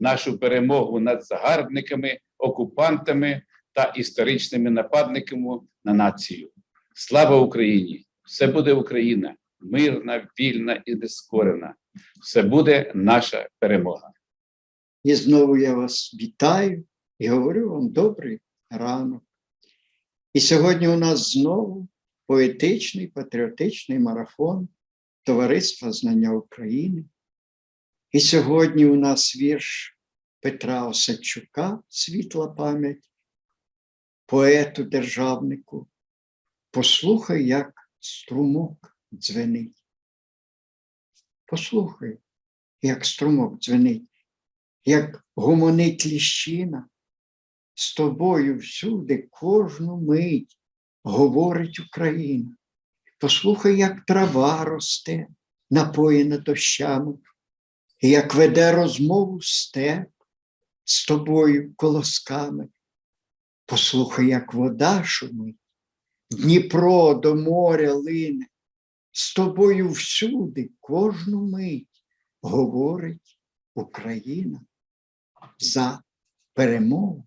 нашу перемогу над загарбниками, окупантами та історичними нападниками на націю. Слава Україні! Все буде Україна, мирна, вільна і нескорена. Все буде наша перемога. І знову я вас вітаю і говорю вам добрий ранок. І сьогодні у нас знову поетичний патріотичний марафон Товариства Знання України. І сьогодні у нас вірш Петра Осадчука, світла пам'ять, поету державнику. Послухай, як струмок дзвенить. Послухай, як струмок дзвенить як гомонить ліщина, з тобою всюди кожну мить говорить Україна. Послухай, як трава росте, напоєна дощами, як веде розмову степ з тобою колосками. Послухай, як вода шумить, Дніпро до моря лине, з тобою всюди кожну мить говорить Україна за перемогу.